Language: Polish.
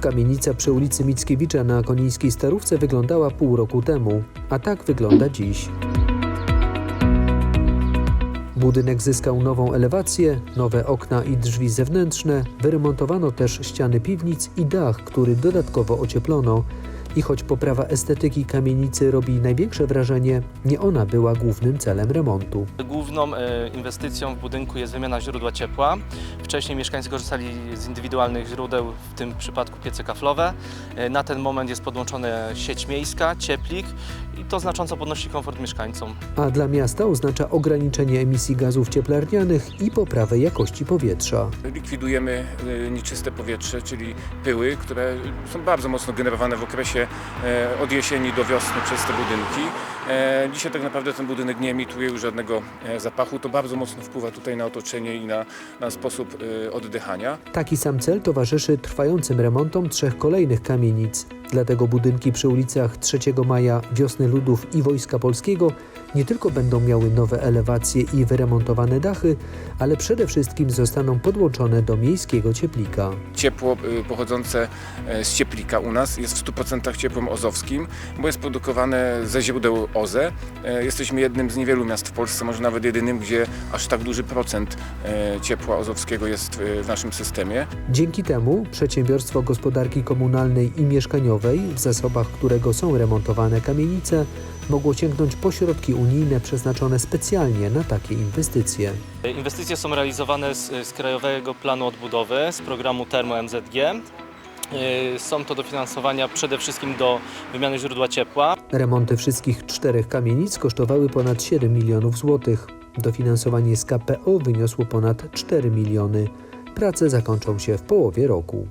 Kamienica przy ulicy Mickiewicza na Konińskiej Starówce wyglądała pół roku temu, a tak wygląda dziś. Budynek zyskał nową elewację, nowe okna i drzwi zewnętrzne, wyremontowano też ściany piwnic i dach, który dodatkowo ocieplono. I choć poprawa estetyki kamienicy robi największe wrażenie, nie ona była głównym celem remontu. Główną e, inwestycją w budynku jest wymiana źródła ciepła. Wcześniej mieszkańcy korzystali z indywidualnych źródeł, w tym przypadku piece kaflowe. E, Na ten moment jest podłączona sieć miejska, cieplik i to znacząco podnosi komfort mieszkańcom. A dla miasta oznacza ograniczenie emisji gazów cieplarnianych i poprawę jakości powietrza. Likwidujemy y, nieczyste powietrze, czyli pyły, które są bardzo mocno generowane w okresie e, od jesieni do wiosny przez te budynki. E, Dzisiaj tak naprawdę ten budynek nie emituje już żadnego e, zapachu. To bardzo mocno wpływa tutaj na otoczenie i na, na sposób oddychania. Taki sam cel towarzyszy trwającym remontom trzech kolejnych kamienic. Dlatego budynki przy ulicach 3 Maja, Wiosny Ludów i Wojska Polskiego nie tylko będą miały nowe elewacje i wyremontowane dachy, ale przede wszystkim zostaną podłączone do miejskiego cieplika. Ciepło y, pochodzące e, z cieplika u nas jest w 100% ciepłem ozowskim, bo jest produkowane ze źródeł OZE. E, Jesteśmy jednym z niewielu miast w Polsce, może nawet jedynym, gdzie aż tak duży procent e, ciepła ozowskiego jest w naszym systemie. Dzięki temu przedsiębiorstwo gospodarki komunalnej i mieszkaniowej, w zasobach którego są remontowane kamienice, mogło sięgnąć po środki unijne przeznaczone specjalnie na takie inwestycje. Inwestycje są realizowane z, z Krajowego Planu Odbudowy, z programu Termo MZG. E, Są to dofinansowania przede wszystkim do wymiany źródła ciepła. Remonty wszystkich czterech kamienic kosztowały ponad 7 milionów złotych. Dofinansowanie z KPO wyniosło ponad 4 miliony. Prace zakończą się w połowie roku.